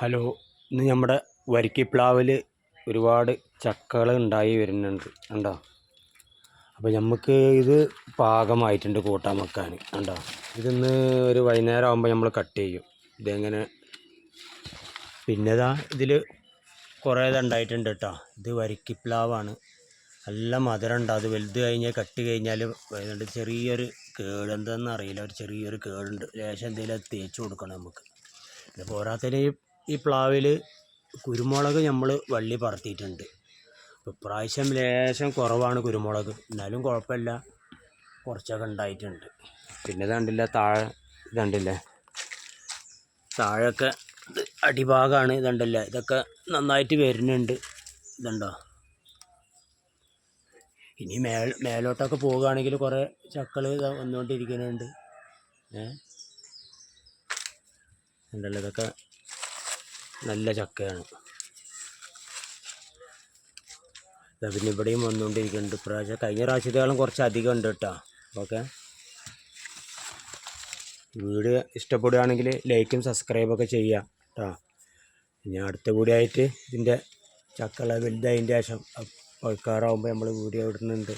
Hello ഇന്ന് നമ്മുടെ വരിക്കിപ്ലാവിൽ ഒരുപാട് ചക്കകൾ ഉണ്ടായി വരുന്നുണ്ട് കണ്ടോ? അപ്പോൾ നമുക്ക് ഇത് പാകമായിട്ടുണ്ട് കൂട്ടാൻ വെക്കാൻ കണ്ടോ? ഇതിന്ന് ഒരു വൈകുന്നേരം ആകുമ്പോൾ നമ്മൾ കട്ട് ചെയ്യും. ഇതെങ്ങനെ? പിന്നെതാ ഇതിൽ കുറേ ഇതുണ്ടായിട്ടുണ്ട് കേട്ടോ. ഇത് വരിക്കിപ്ലാവാണ്. നല്ല മധുരം ഉണ്ട്. അത് വലുത് കഴിഞ്ഞാൽ കട്ട് കഴിഞ്ഞാൽ വരുന്നുണ്ട് ചെറിയൊരു കേട് അറിയില്ല. ഒരു ചെറിയൊരു കേടുണ്ട്. ലേശം എന്തെങ്കിലും തേച്ച് കൊടുക്കണം നമുക്ക് പിന്നെ പോരാത്തതിന് ഈ പ്ലാവിൽ കുരുമുളക് നമ്മൾ വള്ളി പറത്തിയിട്ടുണ്ട്. ഇപ്രാവശ്യം ലേശം കുറവാണ് കുരുമുളക്. എന്നാലും കുഴപ്പമില്ല. കുറച്ചൊക്കെ ഉണ്ടായിട്ടുണ്ട്. പിന്നെ കണ്ടില്ല താഴെ ഇതുണ്ടില്ലേ താഴൊക്കെ അടിഭാഗമാണ് ഇതുണ്ടല്ല ഇതൊക്കെ നന്നായിട്ട് വരുന്നുണ്ട്. ഇതുണ്ടോ? ഇനി മേൽ മേലോട്ടൊക്കെ പോവുകയാണെങ്കിൽ കുറേ ചക്കൾ വന്നുകൊണ്ടിരിക്കുന്നുണ്ട്. ഏ? ഉണ്ടല്ലോ ഇതൊക്കെ നല്ല ചക്കയാണ്. പിന്നെ ഇവിടെയും വന്നുകൊണ്ടിരിക്കുന്നുണ്ട്. ഇപ്രാവശ്യം കഴിഞ്ഞ പ്രാവശ്യത്തേക്കാളും കുറച്ച് അധികം ഉണ്ട് കേട്ടോ. ഓക്കെ. വീഡിയോ ഇഷ്ടപ്പെടുകയാണെങ്കിൽ ലൈക്കും സബ്സ്ക്രൈബൊക്കെ ചെയ്യുക കേട്ടോ. ഇനി അടുത്ത വീഡിയോ ആയിട്ട് ഇതിന്റെ ചക്കള വലുതായതിന്റെ ശേഷം പഴക്കാറാവുമ്പോൾ നമ്മൾ വീഡിയോ ഇടുന്നുണ്ട്.